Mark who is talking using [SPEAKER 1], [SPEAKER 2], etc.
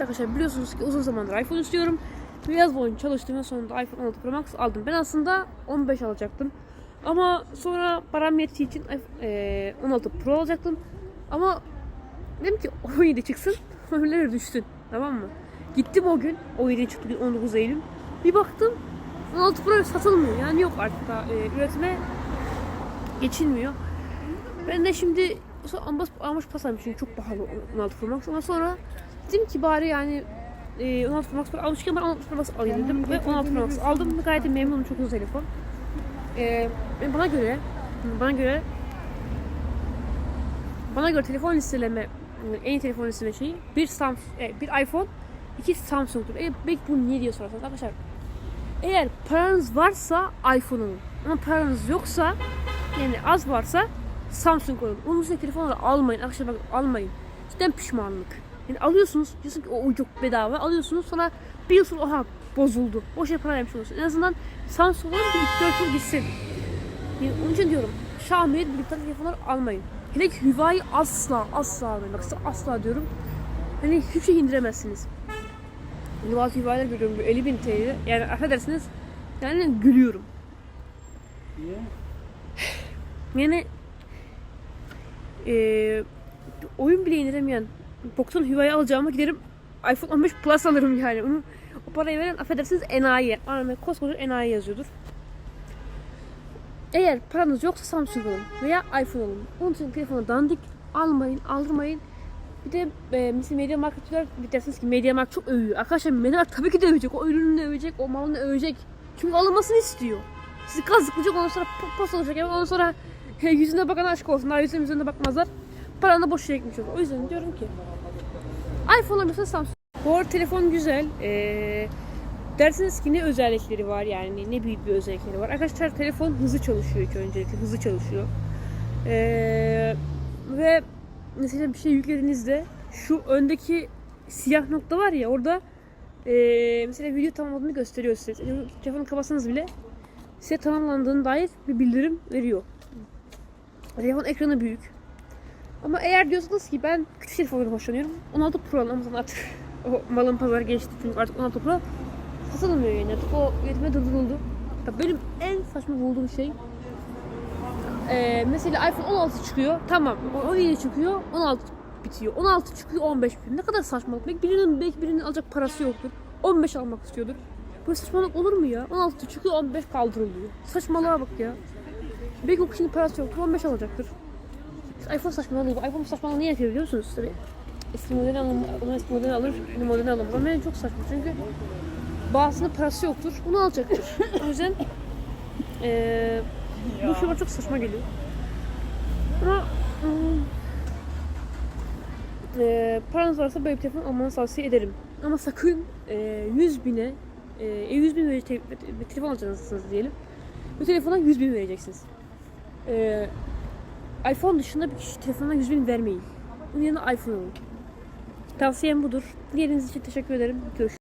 [SPEAKER 1] Arkadaşlar biliyorsunuz ki uzun zamandır iPhone istiyorum. Bir yaz boyunca çalıştım ve sonunda iPhone 16 Pro Max aldım. Ben aslında 15 alacaktım. Ama sonra param yettiği için eee, 16 Pro alacaktım. Ama dedim ki 17 çıksın, ömürleri düşsün. Tamam mı? Gittim o gün, 17 çıktı gün 19 Eylül. Bir baktım 16 Pro satılmıyor. Yani yok artık daha eee, üretime geçilmiyor. Ben de şimdi ambas, almış pas almışım çok pahalı 16 Pro Max. Ama sonra dedim ki bari yani e, 16 Pro Max almışken ben 16 Pro Max alayım dedim. Ve 16 Pro Max aldım gayet memnunum. Çok güzel telefon. E, bana göre bana göre bana göre telefon listeleme en iyi telefon listeleme şeyi bir Samsung, e, bir iPhone, iki Samsung'dur. E, belki bunu niye diye sorarsanız arkadaşlar eğer paranız varsa iPhone alın. Ama paranız yoksa yani az varsa Samsung alın. Onun dışında telefonları almayın. Arkadaşlar bak almayın. Cidden pişmanlık. Yani alıyorsunuz diyorsun ki o ucuk bedava alıyorsunuz sonra bir yıl sonra oha bozuldu. Boş yere para vermiş oluyorsun. En azından Samsung alın bir 4 yıl gitsin. Yani onun için diyorum Xiaomi'ye birlikte telefonlar almayın. Hele ki Huawei asla asla almayın. Bak size asla diyorum. Hani hiçbir şey indiremezsiniz. Hani bazı Huawei'ler görüyorum böyle 50 bin TL. Yani affedersiniz yani gülüyorum.
[SPEAKER 2] Niye?
[SPEAKER 1] Yani eee oyun bile indiremeyen boktan Huawei alacağıma giderim iPhone 15 Plus alırım yani. Onu, o parayı veren affedersiniz enayi. Anam koskoca enayi yazıyordur. Eğer paranız yoksa Samsung alın veya iPhone alın. Onun için telefonu dandik almayın, aldırmayın. Bir de e, mesela Media Market'ler bir dersiniz ki Media Market çok övüyor. Arkadaşlar Market tabii ki de övecek. O ürününü övecek, o malını övecek. Çünkü alınmasını istiyor. Sizi kazıklayacak ondan sonra po- post olacak. Yani ondan sonra yüzüne bakan aşk olsun. Daha yüzüne yüzüne bakmazlar. Paranı boşa gitmiş olur. O yüzden diyorum ki iPhone alırsa Samsung. Bu arada telefon güzel. Ee, dersiniz ki ne özellikleri var yani ne büyük bir özellikleri var. Arkadaşlar telefon hızlı çalışıyor ilk öncelikle. Hızlı çalışıyor. Ee, ve mesela bir şey yüklediğinizde şu öndeki siyah nokta var ya orada ee, mesela video tamamladığını gösteriyor size. Telefonu kapatsanız bile size tamamlandığını dair bir bildirim veriyor. Telefon ekranı büyük. Ama eğer diyorsanız ki ben küçük telefondan hoşlanıyorum. 16 Pro alalım artık. O malın pazarı geçti çünkü artık 16 Pro satılmıyor yani. Artık o üretime durduruldu. Ya benim en saçma bulduğum şey eee, mesela iPhone 16 çıkıyor. Tamam. 17 çıkıyor. 16 bitiyor. 16 çıkıyor 15 bitiyor. Ne kadar saçmalık. Belki birinin, belki birinin alacak parası yoktur. 15 almak istiyordur. Böyle saçmalık olur mu ya? 16 çıkıyor 15 kaldırılıyor. Saçmalığa bak ya. Belki o kişinin parası yoktur 15 alacaktır. İşte iPhone saçmalığı bu. iPhone saçmalığı niye yapıyor biliyor musunuz? Tabii eski modeli alın, onu eski modeli alır, yeni modeli alır. Ama benim çok saçma çünkü bazısının parası yoktur, onu alacaktır. o yüzden eee bu şey bana çok saçma geliyor. Ama eee paranız varsa böyle bir telefon almanızı tavsiye ederim. Ama sakın eee 100 bine eee 100 bin verecek bir telefon alacaksınız diyelim. Bu telefona 100 bin vereceksiniz. Eee iPhone dışında bir kişi telefonuna 100 bin vermeyin. Bunun yerine iPhone alın. Tavsiyem budur. Dinlediğiniz için teşekkür ederim. Görüşürüz.